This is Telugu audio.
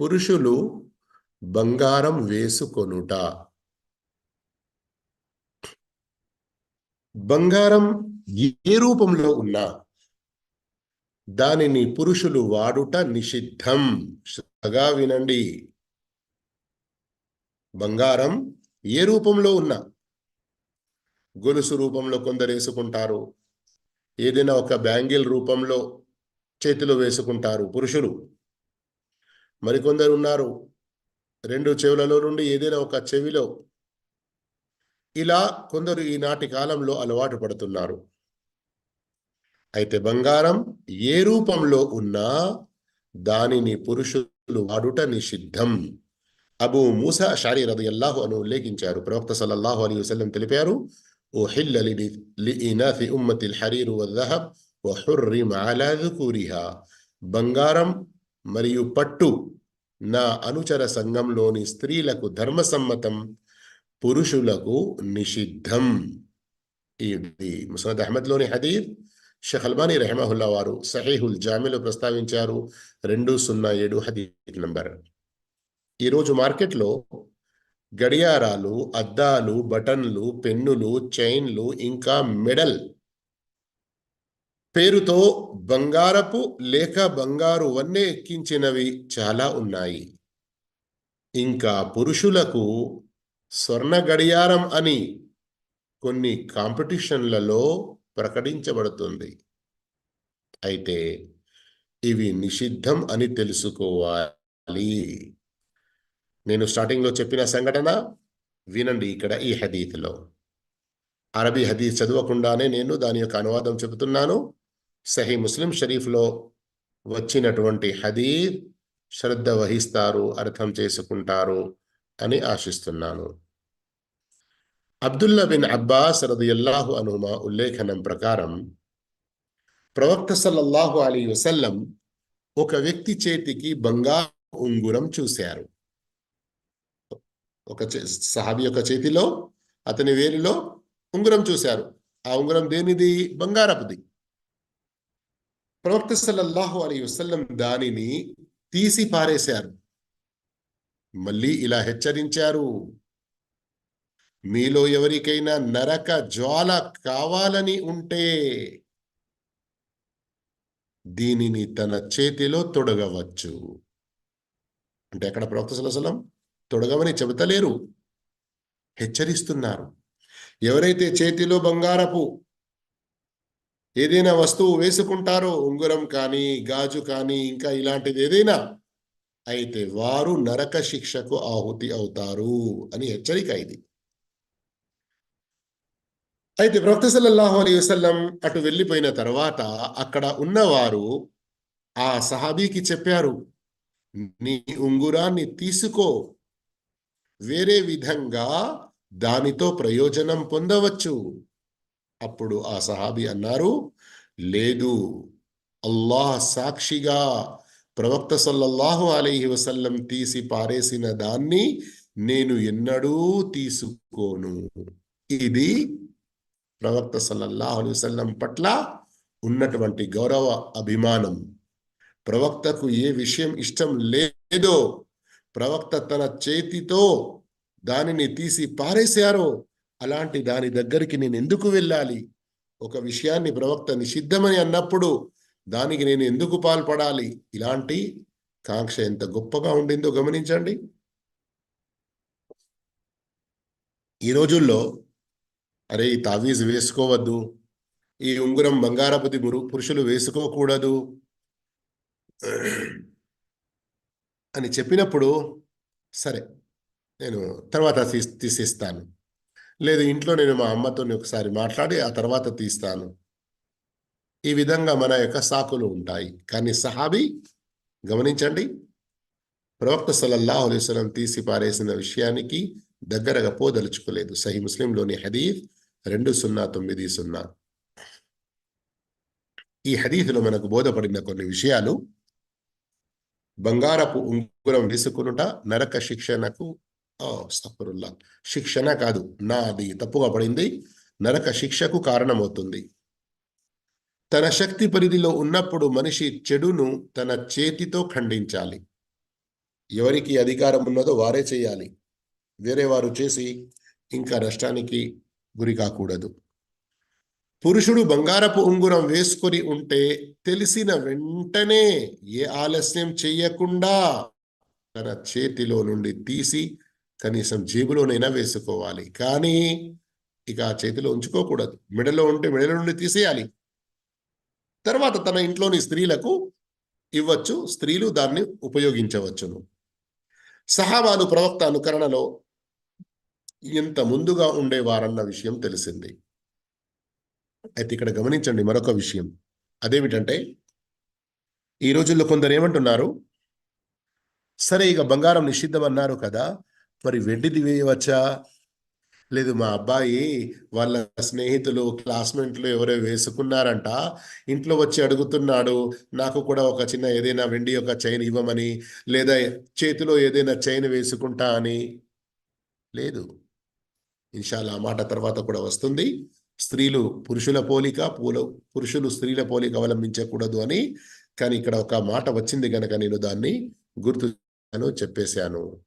పురుషులు బంగారం వేసుకొనుట. బంగారం ఏ రూపంలో ఉన్నా దానిని పురుషులు వాడుట నిషిద్ధం. శ్రద్ధగా వినండి. బంగారం ఏ రూపంలో ఉన్నా గొలుసు రూపంలో కొందరు వేసుకుంటారు. ఏదైనా ఒక బ్యాంగిల్ రూపంలో చేతిలో వేసుకుంటారు పురుషులు. మరికొందరు ఉన్నారు రెండు చెవులలో నుండి ఏదైనా ఒక చెవిలో ఇలా కొందరు ఈనాటి కాలంలో అలవాటు పడుతున్నారు అయితే బంగారం ఏ రూపంలో ఉన్నా దానిని పురుషులు వాడుట నిషిద్ధం అబు మూసా షారి రదియల్లాహు అని ఉల్లేఖించారు ప్రవక్త సల్లల్లాహు అలీ వసల్లం తెలిపారు أحل لإناث أمة الحرير والذهب وحرم على ذكورها బంగారం మరియు పట్టు నా అనుచర సంఘంలోని స్త్రీలకు ధర్మసమ్మతం పురుషులకు నిషిద్ధం. ఇది ముసనద్ అహ్మద్లోని హదీర్ షేఖ్ అల్బానీ రెహమహుల్లా వారు సహీహుల్ జామీలో ప్రస్తావించారు రెండు సున్నా ఏడు హదీద్ నంబర్. ఈరోజు మార్కెట్లో గడియారాలు అద్దాలు బటన్లు పెన్నులు చైన్లు ఇంకా మెడల్ పేరుతో బంగారపు లేక బంగారు వన్నె ఎక్కించినవి చాలా ఉన్నాయి. ఇంకా పురుషులకు స్వర్ణ గడియారం అని కొన్ని కాంపిటీషన్లలో ప్రకటించబడుతుంది. అయితే ఇవి నిషిద్ధం అని తెలుసుకోవాలి. నేను స్టార్టింగ్లో చెప్పిన సంఘటన వినండి ఇక్కడ ఈ హదీత్లో. అరబీ హదీత్ చదవకుండానే నేను దాని యొక్క అనువాదం చెబుతున్నాను. సహీ ముస్లిం షరీఫ్లో వచ్చినటువంటి హదీర్ శ్రద్ధ వహిస్తారు అర్థం చేసుకుంటారు అని ఆశిస్తున్నాను. అబ్దుల్లా బిన్ అబ్బాస్ రదియల్లాహు అనుమా ఉల్లేఖనం ప్రకారం ప్రవక్త సల్లల్లాహు అలీ వసల్లం ఒక వ్యక్తి చేతికి బంగారు ఉంగురం చూశారు. ఒక సహాబి యొక్క చేతిలో అతని వేలిలో ఉంగరం చూశారు. ఆ ఉంగరం దేనిది? బంగారపుది. ప్రవక్త సల్లల్లాహు అలీ వసల్లం దానిని తీసి పారేశారు. మళ్ళీ ఇలా హెచ్చరించారు. మీలో ఎవరికైనా నరక జ్వాల కావాలని ఉంటే దీనిని తన చేతిలో తొడగవచ్చు. అంటే అక్కడ ప్రవక్త సలసలం తొడగమని చెబుతలేరు. హెచ్చరిస్తున్నారు. ఎవరైతే చేతిలో బంగారపు ఏదైనా వస్తువు వేసుకుంటారో ఉంగురం కానీ గాజు కానీ ఇంకా ఇలాంటిది ఏదైనా అయితే వారు నరక శిక్షకు ఆహుతి అవుతారు అని హెచ్చరిక ఇది. అయితే ప్రవక్త సల్లల్లాహు అలీ వసల్లం అటు వెళ్ళిపోయిన తర్వాత అక్కడ ఉన్నవారు ఆ సహాబీకి చెప్పారు నీ ఉంగురాన్ని తీసుకో. వేరే విధంగా దానితో ప్రయోజనం పొందవచ్చు. అప్పుడు ఆ సహాబి అన్నారు లేదు అల్లాహ్ సాక్షిగా ప్రవక్త సల్లల్లాహు అలైహి వసల్లం తీసి పారేసిన దాన్ని నేను ఎన్నడూ తీసుకోను. ఇది ప్రవక్త సల్లల్లాహు అలైహి వసల్లం పట్ల ఉన్నటువంటి గౌరవ అభిమానం. ప్రవక్తకు ఏ విషయం ఇష్టం లేదో ప్రవక్త తన చేతితో దానిని తీసి పారేశారో అలాంటి దాని దగ్గరికి నేను ఎందుకు వెళ్ళాలి? ఒక విషయాన్ని ప్రవక్త నిషిద్ధమని అన్నప్పుడు దానికి నేను ఎందుకు పాల్పడాలి? ఇలాంటి కాంక్ష ఎంత గొప్పగా ఉండిందో గమనించండి. ఈ రోజుల్లో అరే ఈ తావీజ్ వేసుకోవద్దు. ఈ ఉంగురం బంగారపతి పురుషులు వేసుకోకూడదు. అని చెప్పినప్పుడు సరే నేను తర్వాత తీసేస్తాను. లేదు ఇంట్లో నేను మా అమ్మతో ఒకసారి మాట్లాడి ఆ తర్వాత తీస్తాను. ఈ విధంగా మన యొక్క సాకులు ఉంటాయి. కానీ సహాబీ గమనించండి ప్రవక్త సల్లల్లాహు అలైస్లం తీసి పారేసిన విషయానికి దగ్గరగా పోదలుచుకోలేదు. సహీ ముస్లింలోని హదీఫ్ రెండు సున్నా తొమ్మిది సున్నా. ఈ హదీఫ్లో మనకు బోధపడిన కొన్ని విషయాలు. బంగారపు ఉంగురం వేసుకునుట నరక శిక్షణకు స్తఫరుల్లా శిక్షణ కాదు. నా అది తప్పుగా పడింది. నరక శిక్షకు కారణమవుతుంది. తన శక్తి పరిధిలో ఉన్నప్పుడు మనిషి చెడును తన చేతితో ఖండించాలి. ఎవరికి అధికారం ఉన్నదో వారే చేయాలి. వేరే వారు చేసి ఇంకా నష్టానికి గురి కాకూడదు. పురుషుడు బంగారపు ఉంగురం వేసుకొని ఉంటే తెలిసిన వెంటనే ఏ ఆలస్యం చెయ్యకుండా తన చేతిలో నుండి తీసి కనీసం జేబులోనైనా వేసుకోవాలి. కానీ ఇక ఆ చేతిలో ఉంచుకోకూడదు. మెడలో ఉంటే మెడలో నుండి తీసేయాలి. తర్వాత తన ఇంట్లోని స్త్రీలకు ఇవ్వచ్చు. స్త్రీలు దాన్ని ఉపయోగించవచ్చును. సహాబాలు ప్రవక్త అనుకరణలో ఎంత ముందుగా ఉండేవారన్న విషయం తెలిసింది. అయితే ఇక్కడ గమనించండి మరొక విషయం. అదేమిటంటే ఈ రోజుల్లో కొందరు ఏమంటున్నారు? సరే ఇక బంగారం నిషిద్ధం అన్నారు కదా. మరి వెండిది వేయవచ్చా లేదు మా అబ్బాయి వాళ్ళ స్నేహితులు క్లాస్మేట్లు ఎవరో వేసుకున్నారంట. ఇంట్లో వచ్చి అడుగుతున్నాడు నాకు కూడా ఒక చిన్న ఏదైనా వెండి యొక్క చైన్ ఇవ్వమని లేదా చేతిలో ఏదైనా చైన్ వేసుకుంటా అని. లేదు. ఇన్షాల్లా ఆ మాట తర్వాత కూడా వస్తుంది. స్త్రీలు పురుషుల పోలిక పూల పురుషులు స్త్రీల పోలిక అవలంబించకూడదు అని. కానీ ఇక్కడ ఒక మాట వచ్చింది కనుక నేను దాన్ని గుర్తు చెప్పేశాను.